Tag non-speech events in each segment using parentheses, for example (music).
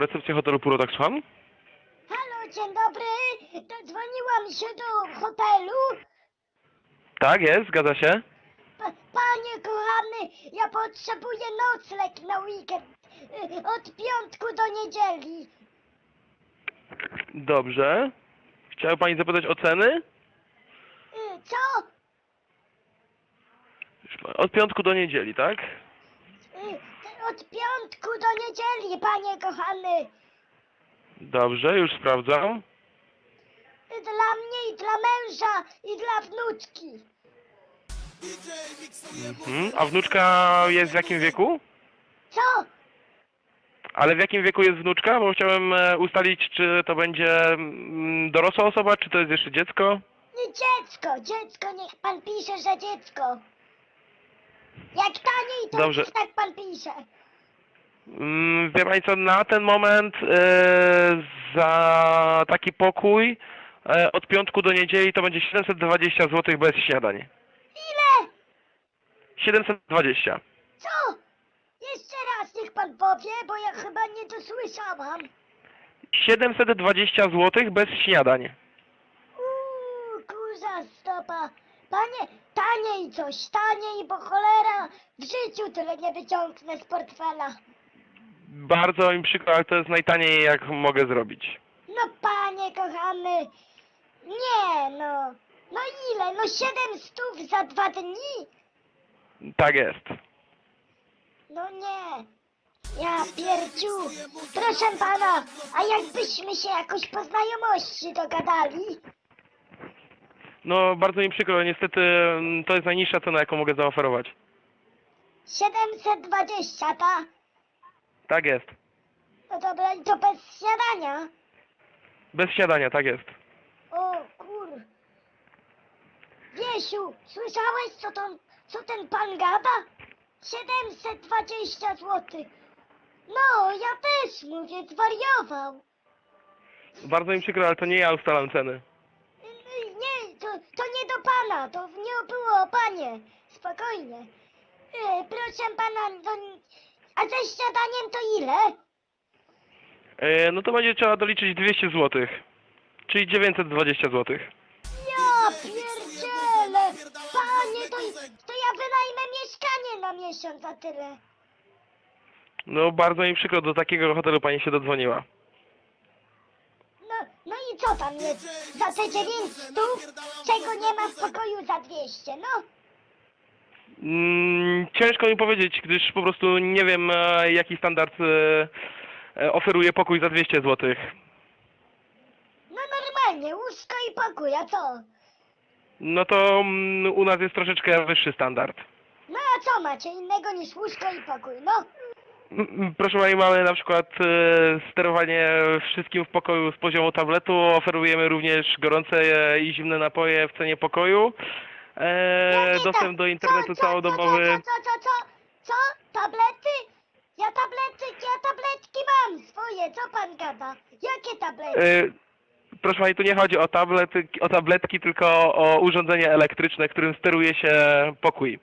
Recepcja hotelu Purotak, słucham? Halo, dzień dobry. Dodzwoniłam się do hotelu. Tak, jest, zgadza się. Pa, panie kochany, ja potrzebuję nocleg na weekend. y, Od piątku do niedzieli. Dobrze. Chciała pani zapytać o ceny? Y, Co? Od piątku do niedzieli, tak? Od piątku do niedzieli, panie kochany. Dobrze, już sprawdzam. Y, Dla mnie i dla męża i dla wnuczki. Mhm. A wnuczka jest w jakim wieku? Co? Ale w jakim wieku jest wnuczka? Bo chciałem e, ustalić, czy to będzie mm, dorosła osoba, czy to jest jeszcze dziecko. Nie dziecko, dziecko, niech pan pisze, że dziecko. Jak taniej, to Dobrze. niech tak pan pisze. Mm, Wie pani co, na ten moment e, za taki pokój e, od piątku do niedzieli to będzie 720 zł bez śniadań. Ile? 720. Co? Jeszcze raz niech pan powie, bo ja chyba nie dosłyszałam. 720 zł bez śniadań. Uuu, kurza stopa. Panie, taniej coś, taniej, bo cholera, w życiu tyle nie wyciągnę z portfela. Bardzo mi przykro, ale to jest najtaniej jak mogę zrobić. No panie kochany, nie no. No ile? No siedem stów za dwa dni? Tak jest. No nie. Ja pierdziu. Proszę pana, a jakbyśmy się jakoś po znajomości dogadali? No bardzo mi przykro, niestety mm, to jest najniższa cena jaką mogę zaoferować. 720, ta? Tak jest. No dobra, i to bez śniadania? Bez śniadania, tak jest. O kur... Wiesiu, słyszałeś co, to, co ten pan gada? 720 zł. No, ja też mówię, zwariował. Bardzo mi przykro, ale to nie ja ustalam ceny. Y, Nie, to, to nie do pana, to nie było o panie. Spokojnie. Y, Proszę pana, to, a ze śniadaniem to ile? E, no to będzie trzeba doliczyć 200 zł. Czyli 920 zł. Ja pierdzielę! Panie, to, to ja wynajmę mieszkanie na miesiąc za tyle. No bardzo mi przykro, do takiego hotelu pani się dodzwoniła. No, no i co tam jest? Za te 9 stów? Czego nie ma w pokoju za 200, no? Mm, ciężko mi powiedzieć, gdyż po prostu nie wiem e, jaki standard e, e, oferuje pokój za 200 zł. No normalnie, łóżko i pokój, a co? No to mm, u nas jest troszeczkę wyższy standard. No a co macie innego niż łóżko i pokój, no? Mm, Proszę Pani, mamy na przykład sterowanie wszystkim w pokoju z poziomu tabletu. Oferujemy również gorące i zimne napoje w cenie pokoju. E, Jakie dostęp do internetu co, co, całodobowy. Co, co, co, co, co? Co? Tablety? Ja tablety, ja tabletki mam swoje, co pan gada? Jakie tablety? E, proszę Pani, tu nie chodzi o, tablety, o tabletki, tylko o urządzenie elektryczne, którym steruje się pokój.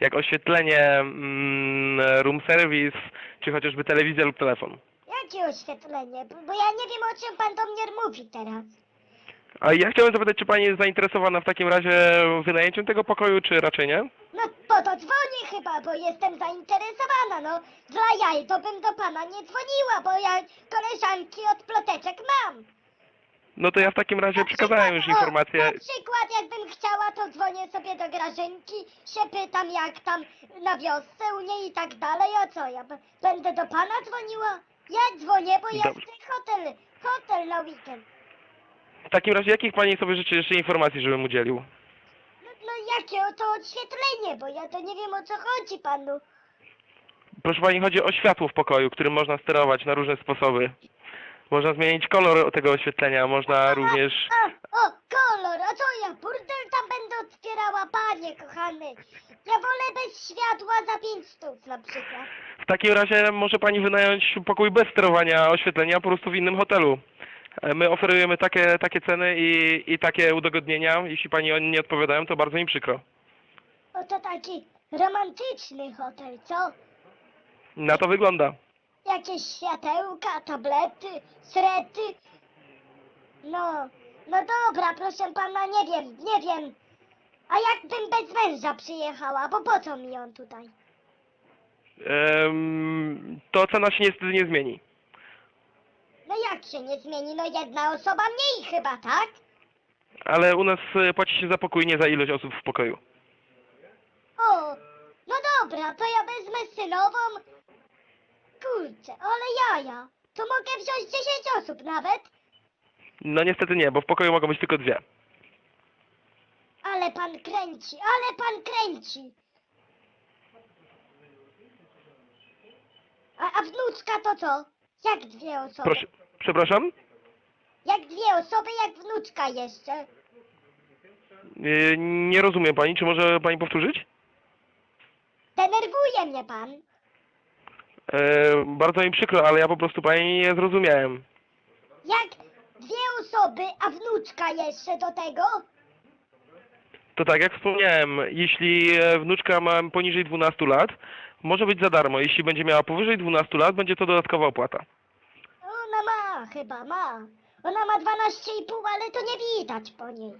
Jak oświetlenie, mm, room service, czy chociażby telewizja lub telefon. Jakie oświetlenie? Bo bo ja nie wiem, o czym pan do mnie mówi teraz. A ja chciałem zapytać, czy Pani jest zainteresowana w takim razie wynajęciem tego pokoju, czy raczej nie? No, po to dzwonię chyba, bo jestem zainteresowana, no. Dla jaj to bym do pana nie dzwoniła, bo ja koleżanki od ploteczek mam. No to ja w takim razie Na przekazałem już przykład, o, informację. Na przykład jakbym chciała, to dzwonię sobie do Grażynki, się pytam jak tam na wiosce u niej i tak dalej, a co, ja b- będę do pana dzwoniła? Ja dzwonię, bo ja Dobrze. chcę hotel, hotel na weekend. W takim razie jakich pani sobie życzy jeszcze informacji, żebym udzielił? No, no jakie o to oświetlenie, bo ja to nie wiem o co chodzi panu. Proszę pani, chodzi o światło w pokoju, którym można sterować na różne sposoby. Można zmienić kolor tego oświetlenia, można również... A, o, kolor, a co ja, burdel tam będę otwierała, panie kochany. Ja wolę bez światła za pięć stów na przykład. W takim razie może pani wynająć pokój bez sterowania oświetlenia po prostu w innym hotelu. E, My oferujemy takie, takie ceny i, i takie udogodnienia. Jeśli pani o nie odpowiadają, to bardzo mi przykro. O, to taki romantyczny hotel, co? Na to wygląda. jakieś światełka, tablety, srety. No, no dobra, proszę pana, nie wiem, nie wiem. A jakbym bez męża przyjechała, bo po co mi on tutaj? Em, to cena się niestety nie zmieni. No jak się nie zmieni? No jedna osoba mniej chyba, tak? Ale u nas e, płaci się za pokój, nie za ilość osób w pokoju. O, no dobra, to ja wezmę synową. Kurczę, ale jaja. To mogę wziąć 10 osób nawet? No niestety nie, bo w pokoju mogą być tylko dwie. Ale pan kręci, ale pan kręci. A, a wnuczka to co? Jak dwie osoby? Proszę, przepraszam? Jak dwie osoby, jak wnuczka jeszcze? E, Nie rozumiem pani, czy może pani powtórzyć? Denerwuje mnie pan. E, bardzo mi przykro, ale ja po prostu pani nie zrozumiałem. Jak dwie osoby, a wnuczka jeszcze do tego? To tak, jak wspomniałem, jeśli e, wnuczka ma poniżej 12 lat, może być za darmo. Jeśli będzie miała powyżej 12 lat, będzie to dodatkowa opłata. Ma, chyba ma. Ona ma 12,5, ale to nie widać po niej.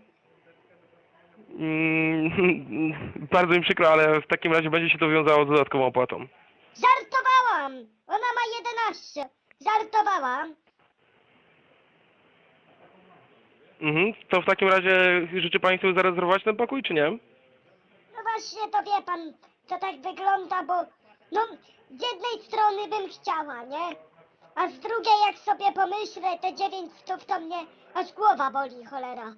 Mm, (laughs) bardzo mi przykro, ale w takim razie będzie się to wiązało z dodatkową opłatą. Żartowałam! Ona ma 11. Żartowałam. Mhm. To w takim razie życzy pani sobie zarezerwować ten pokój, czy nie? No właśnie, to wie pan, to tak wygląda, bo no z jednej strony bym chciała, nie? A z drugiej jak sobie pomyślę, te 9 stów to mnie aż głowa boli, cholera.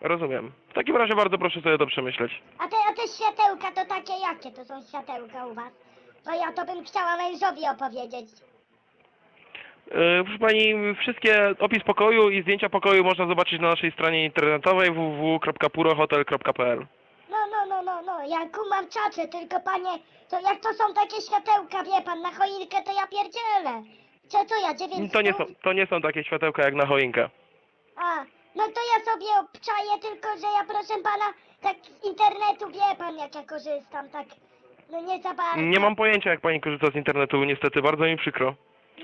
Rozumiem. W takim razie bardzo proszę sobie to przemyśleć. A te, a te światełka to takie jakie to są światełka u was? Bo ja to bym chciała mężowi opowiedzieć. E, Proszę pani, wszystkie opis pokoju i zdjęcia pokoju można zobaczyć na naszej stronie internetowej www.purohotel.pl No, no, no, no, no, ja kumam czacze, tylko panie, to jak to są takie światełka, wie pan, na choinkę to ja pierdzielę. Co, co ja, 9 To nie, są, stów? to nie są takie światełka jak na choinkę. A, no to ja sobie obczaję, tylko że ja proszę pana, tak z internetu wie pan jak ja korzystam, tak, no nie za bardzo. Nie mam pojęcia jak pani korzysta z internetu, niestety, bardzo mi przykro.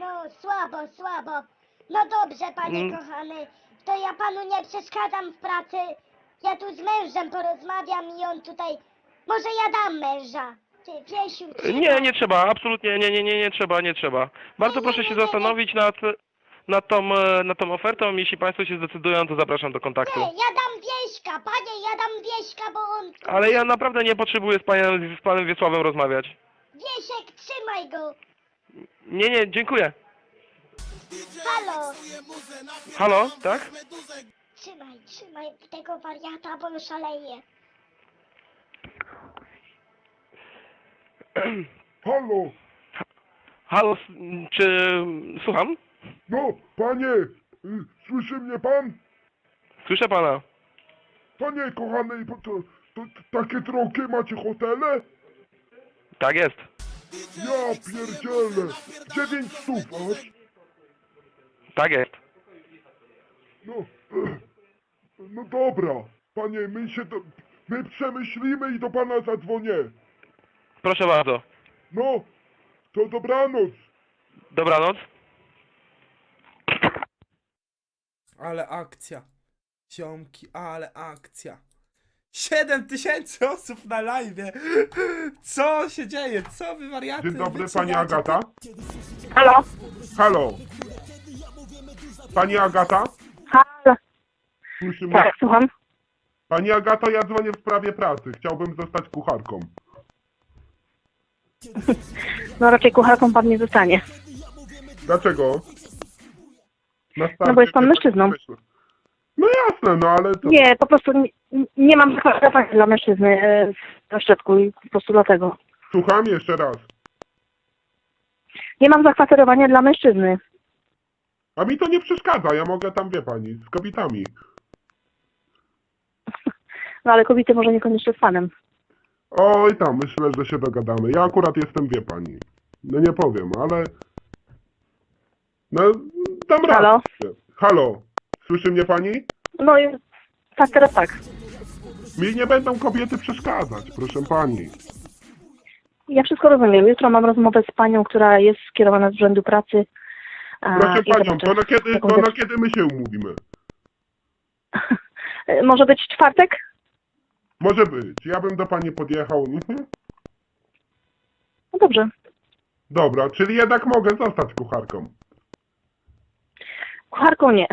No słabo, słabo. No dobrze, panie Mm. kochany, to ja panu nie przeszkadzam w pracy. Ja tu z mężem porozmawiam i on tutaj, może ja dam męża. Cicho. Nie, nie trzeba, absolutnie, nie, nie, nie, nie trzeba, nie trzeba. Bardzo nie, proszę nie, się nie. zastanowić nad, nad, tą, e, nad tą ofertą. Jeśli państwo się zdecydują, to zapraszam do kontaktu. Nie, ja dam wieśka, panie, ja dam wieśka, bo on... Ale ja naprawdę nie potrzebuję z panem, z panem Wiesławem rozmawiać. Wiesiek, trzymaj go. Nie, nie, dziękuję. Halo, Halo, tak? trzymaj, trzymaj tego wariata, bo on szaleje. (clears throat) Halo, Halo, s- czy... słucham? no panie, y, słyszy mnie pan? Słyszę pana. Panie kochany, to, to, to takie drogie macie hotele? Tak jest. Ja pierdzielę, dziewięć stów aż. Tak jest. No, (clears throat) no dobra, panie, my się do, my przemyślimy i do pana zadzwonię. Proszę bardzo. No, to dobranoc. Dobranoc. Ale akcja. Ziomki, ale akcja. 7 tysięcy osób na live. Co się dzieje? Co wy wariaty? Dzień dobry, wycinacie? pani Agata. Halo? Halo. Pani Agata? Halo? Słyszy mnie? Tak, słucham. Pani Agato, ja dzwonię w sprawie pracy. Chciałbym zostać kucharką. No raczej kucharką pan nie zostanie. Dlaczego? Na starcie No bo jest pan mężczyzną. tak. No jasne, no ale to... Nie, po prostu nie, nie mam zakwaterowania dla mężczyzny e, w ośrodku i po prostu dlatego. Słucham jeszcze raz. Nie mam zakwaterowania dla mężczyzny. A mi to nie przeszkadza, ja mogę tam, wie pani, z kobietami. (laughs) No ale kobiety może niekoniecznie z panem. Oj tam, myślę, że się dogadamy. Ja akurat jestem, wie pani. No nie powiem, ale... No, dam radę. Halo? Halo? Słyszy mnie pani? No i tak, teraz tak. Mi nie będą kobiety przeszkadzać, proszę pani. Ja wszystko rozumiem. Jutro mam rozmowę z panią, która jest skierowana z urzędu pracy. a, Proszę i panią, zobaczę, to na kiedy, jaką to na kiedy my się umówimy? (laughs) Może być czwartek? Może być. Ja bym do pani podjechał. Mhm. No dobrze. Dobra, czyli jednak mogę zostać kucharką. Kucharką nie.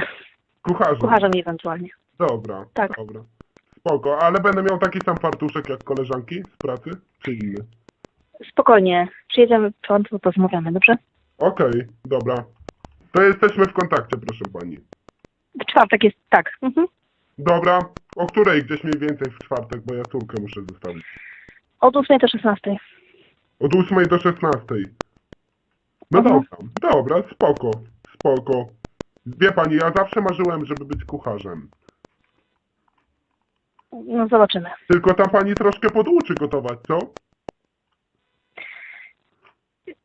Kucharzem. Kucharzem ewentualnie. Dobra, Tak. dobra. Spoko, ale będę miał taki sam fartuszek jak koleżanki z pracy, czy inny? Spokojnie. Przyjedziemy w piątku, porozmawiamy, dobrze? Okej, dobra. To jesteśmy w kontakcie, proszę pani. W czwartek jest tak. Mhm. Dobra, o której gdzieś mniej więcej w czwartek, bo ja córkę muszę zostawić. Od 8 do 16. Od 8 do 16. No Mhm. dobra, dobra, spoko, spoko. Wie pani, ja zawsze marzyłem, żeby być kucharzem. No zobaczymy. Tylko tam pani troszkę poduczy gotować, co?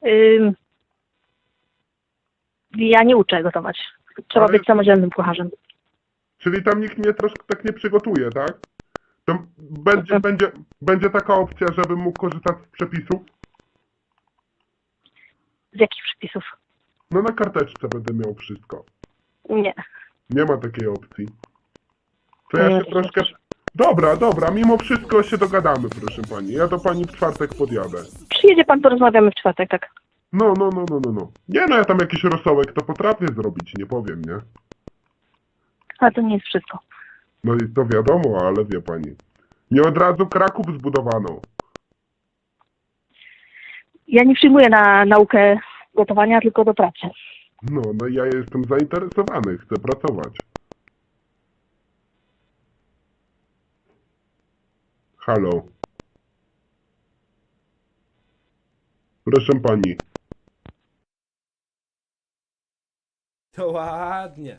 Ym... Ja nie uczę gotować. Trzeba Ale- być samodzielnym kucharzem. Czyli tam nikt mnie troszkę tak nie przygotuje, tak? To będzie, będzie, będzie taka opcja, żebym mógł korzystać z przepisów? Z jakich przepisów? No na karteczce będę miał wszystko. Nie. Nie ma takiej opcji. To ja Nie, się troszkę... Dobra, dobra, mimo wszystko się dogadamy, proszę pani. Ja do pani w czwartek podjadę. Przyjedzie pan, porozmawiamy w czwartek, tak. No, no, no, no, no, no. Nie no, ja tam jakiś rosołek to potrafię zrobić, nie powiem, nie? Ale to nie jest wszystko. No i to wiadomo, ale wie pani. Nie od razu Kraków zbudowano. Ja nie przyjmuję na naukę gotowania, tylko do pracy. No, no ja jestem zainteresowany, chcę pracować. Halo. Proszę pani. To ładnie.